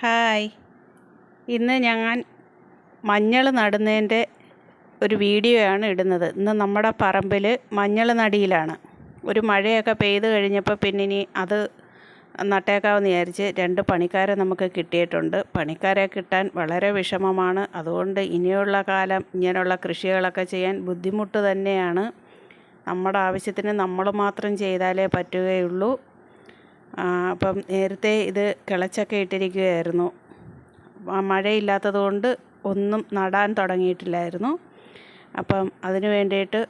Hi. ഇന്ന് ഞാൻ മഞ്ഞൾ നടുന്നതിന്റെ ഒരു വീഡിയോ ആണ് ഇടുന്നത്. ഇന്ന് നമ്മുടെ പറമ്പിൽ മഞ്ഞൾ നടിയിലാണ്. ഒരു മഴയൊക്കെ പെയ്ത് കഴിഞ്ഞപ്പോൾ പിന്നെ ഇനി അത് നട്ടേക്കാമെന്ന് വിചാരിച്ച് രണ്ട് പണിക്കാരെ നമുക്ക് കിട്ടിയിട്ടുണ്ട്. പണിക്കാരെ കിട്ടാൻ വളരെ വിഷമമാണ്. അതുകൊണ്ട് ഇനിയുള്ള കാലം ഇങ്ങനെയുള്ള കൃഷികളൊക്കെ ചെയ്യാൻ ബുദ്ധിമുട്ട് തന്നെയാണ്. നമ്മുടെ ആവശ്യത്തിന് നമ്മൾ മാത്രം ചെയ്താലേ പറ്റുകയുള്ളൂ. അപ്പം നേരത്തെ ഇത് കിളച്ചൊക്കെ ഇട്ടിരിക്കുകയായിരുന്നു. മഴയില്ലാത്തത് കൊണ്ട് ഒന്നും നടാൻ തുടങ്ങിയിട്ടില്ലായിരുന്നു. അപ്പം അതിന് വേണ്ടിയിട്ട്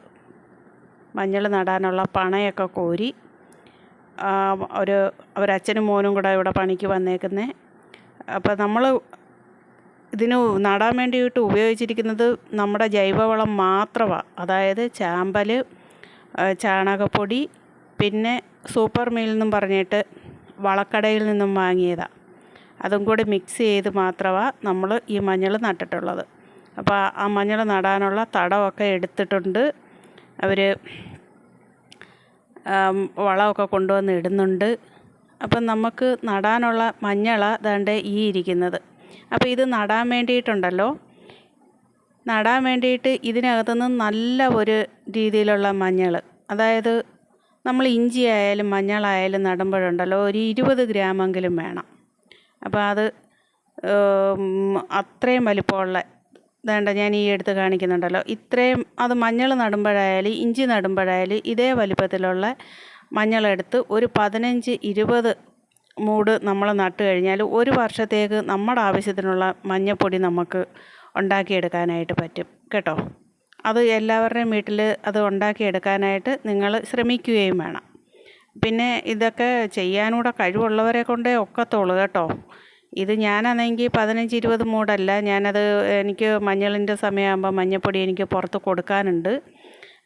മഞ്ഞൾ നടാനുള്ള പണയൊക്കെ കോരി ഒരു അവരച്ഛനും മോനും കൂടെ ഇവിടെ പണിക്ക് വന്നേക്കുന്നത് അപ്പം നമ്മൾ ഇതിന് നടാൻ വേണ്ടിയിട്ട് ഉപയോഗിച്ചിരിക്കുന്നത് നമ്മുടെ ജൈവവളം മാത്രമാണ് അതായത് ചാമ്പൽ ചാണകപ്പൊടി പിന്നെ സൂപ്പർ മീൽ എന്നും പറഞ്ഞിട്ട് വളക്കടയിൽ നിന്നും വാങ്ങിയതാണ് അതും കൂടി മിക്സ് ചെയ്ത് മാത്രമാണ് നമ്മൾ ഈ മഞ്ഞൾ നട്ടിട്ടുള്ളത്. അപ്പോൾ ആ മഞ്ഞൾ നടാനുള്ള തടമൊക്കെ എടുത്തിട്ടുണ്ട്. അവർ വളമൊക്കെ കൊണ്ടുവന്ന് ഇടുന്നുണ്ട്. അപ്പം നമുക്ക് നടാനുള്ള മഞ്ഞളാണ് ദാണ്ട് ഈ ഇരിക്കുന്നത്. അപ്പോൾ ഇത് നടാൻ വേണ്ടിയിട്ടുണ്ടല്ലോ. നടാൻ വേണ്ടിയിട്ട് ഇതിനകത്തുനിന്ന് നല്ല ഒരു രീതിയിലുള്ള മഞ്ഞൾ അതായത് നമ്മൾ ഇഞ്ചി ആയാലും മഞ്ഞളായാലും നടുമ്പോഴുണ്ടല്ലോ ഒരു ഇരുപത് ഗ്രാമെങ്കിലും വേണം. അപ്പോൾ അത് അത്രയും വലിപ്പമുള്ള വേണ്ട ഞാൻ ഈ എടുത്ത് കാണിക്കുന്നുണ്ടല്ലോ. ഇത്രയും അത് മഞ്ഞൾ നടുമ്പോഴായാലും ഇഞ്ചി നടുമ്പോഴായാലും ഇതേ വലിപ്പത്തിലുള്ള മഞ്ഞളെടുത്ത് ഒരു പതിനഞ്ച് ഇരുപത് മൂട് നമ്മൾ നട്ട് കഴിഞ്ഞാൽ ഒരു വർഷത്തേക്ക് നമ്മുടെ ആവശ്യത്തിനുള്ള മഞ്ഞൾപ്പൊടി നമുക്ക് ഉണ്ടാക്കിയെടുക്കാനായിട്ട് പറ്റും. കേട്ടോ? അത് എല്ലാവരുടെയും വീട്ടിൽ അത് ഉണ്ടാക്കിയെടുക്കാനായിട്ട് നിങ്ങൾ ശ്രമിക്കുകയും വേണം. പിന്നെ ഇതൊക്കെ ചെയ്യാനൂടെ കഴിവുള്ളവരെ കൊണ്ടേ ഒക്കത്തുള്ളൂ കേട്ടോ. ഇത് ഞാനാണെങ്കിൽ പതിനഞ്ച് ഇരുപത് മൂടല്ല. ഞാനത് എനിക്ക് മഞ്ഞളിന്റെ സമയമാകുമ്പോൾ മഞ്ഞപ്പൊടി എനിക്ക് പുറത്ത് കൊടുക്കാനുണ്ട്.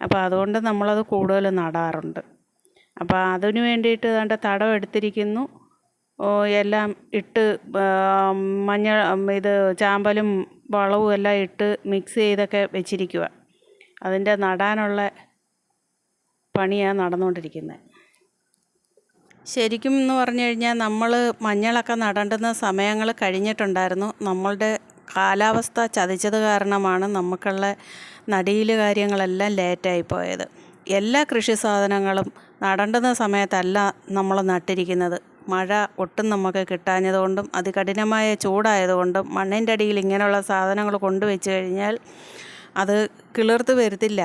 അപ്പോൾ അതുകൊണ്ട് നമ്മളത് കൂടുതൽ നടാറുണ്ട്. അപ്പോൾ അതിന് വേണ്ടിയിട്ട് അതിന്റെ തടം എടുത്തിരിക്കുന്നു. എല്ലാം ഇട്ട് മഞ്ഞൾ ഇത് ചാമ്പലും വളവും എല്ലാം ഇട്ട് മിക്സ് ചെയ്തൊക്കെ വെച്ചിരിക്കുക അതിന്റെ നടാനുള്ള പണിയാണ് നടന്നുകൊണ്ടിരിക്കുന്നത് ശരിക്കും എന്ന് പറഞ്ഞു കഴിഞ്ഞാൽ നമ്മൾ മഞ്ഞളൊക്കെ നടേണ്ടുന്ന സമയങ്ങൾ കഴിഞ്ഞിട്ടുണ്ടായിരുന്നു. നമ്മളുടെ കാലാവസ്ഥ ചതിച്ചത് കാരണമാണ് നമുക്കുള്ള നടിയിൽ കാര്യങ്ങളെല്ലാം ലേറ്റായി പോയത്. എല്ലാ കൃഷി സാധനങ്ങളും നടേണ്ടുന്ന സമയത്തല്ല നമ്മൾ നട്ടിരിക്കുന്നത്. മഴ ഒട്ടും നമുക്ക് കിട്ടാഞ്ഞതുകൊണ്ടും അതികഠിനമായ ചൂടായതുകൊണ്ടും മണ്ണിന്റെ അടിയിൽ ഇങ്ങനെയുള്ള സാധനങ്ങൾ കൊണ്ടുവച്ച് കഴിഞ്ഞാൽ അത് കിളിർത്ത് വരത്തില്ല.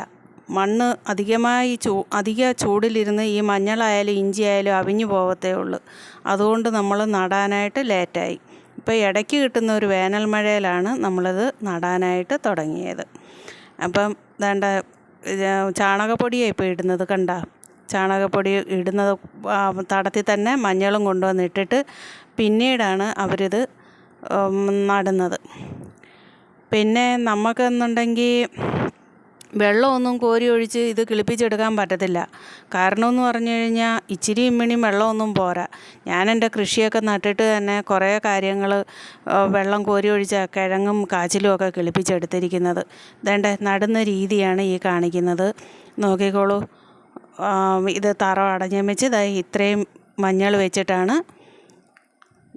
മണ്ണ് അധികമായി ചൂ അധിക ചൂടിലിരുന്ന് ഈ മഞ്ഞളായാലും ഇഞ്ചി ആയാലും അവിഞ്ഞു പോകത്തേ ഉള്ളൂ. അതുകൊണ്ട് നമ്മൾ നടാനായിട്ട് ലേറ്റായി. ഇപ്പോൾ ഇടയ്ക്ക് കിട്ടുന്ന ഒരു വേനൽ മഴയിലാണ് നമ്മളത് നടാനായിട്ട് തുടങ്ങിയത്. അപ്പം വേണ്ട ചാണകപ്പൊടിയാണ് ഇപ്പോൾ ഇടുന്നത് കണ്ട? ചാണകപ്പൊടി ഇടുന്നത് തടത്തിൽ തന്നെ മഞ്ഞളും കൊണ്ടുവന്നിട്ടിട്ട് പിന്നീടാണ് അവരിത് നടുന്നത്. പിന്നെ നമുക്കെന്നുണ്ടെങ്കിൽ വെള്ളമൊന്നും കോരി ഒഴിച്ച് ഇത് കിളിപ്പിച്ചെടുക്കാൻ പറ്റത്തില്ല. കാരണം എന്ന് പറഞ്ഞു കഴിഞ്ഞാൽ ഇച്ചിരി ഇമ്മിണിയും വെള്ളമൊന്നും പോരാ. ഞാൻ എന്റെ കൃഷിയൊക്കെ നട്ടിട്ട് തന്നെ കുറേ കാര്യങ്ങൾ വെള്ളം കോരി ഒഴിച്ച കിഴങ്ങും കാച്ചിലും ഒക്കെ കിളിപ്പിച്ചെടുത്തിരിക്കുന്നത്. ഇതേണ്ട നടുന്ന രീതിയാണ് ഈ കാണിക്കുന്നത്. നോക്കിക്കോളൂ. ഇത് തറ അടഞ്ഞു വെച്ച് ഇത്രയും മഞ്ഞൾ വെച്ചിട്ടാണ്.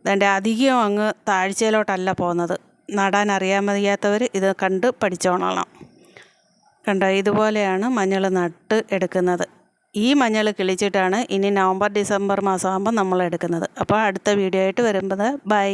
അതിന്റെ അധികം അങ്ങ് താഴ്ചയിലോട്ടല്ല പോകുന്നത്. നടാൻ അറിയാൻ വയ്യാത്തവർ ഇത് കണ്ട് പഠിച്ചോളണം. കണ്ടോ ഇതുപോലെയാണ് മഞ്ഞൾ നട്ട് എടുക്കുന്നത്. ഈ മഞ്ഞൾ കിളിച്ചിട്ടാണ് ഇനി നവംബർ ഡിസംബർ മാസമാകുമ്പോൾ നമ്മൾ എടുക്കുന്നത്. അപ്പോൾ അടുത്ത വീഡിയോ ആയിട്ട് വരുമ്പോൾ ബൈ.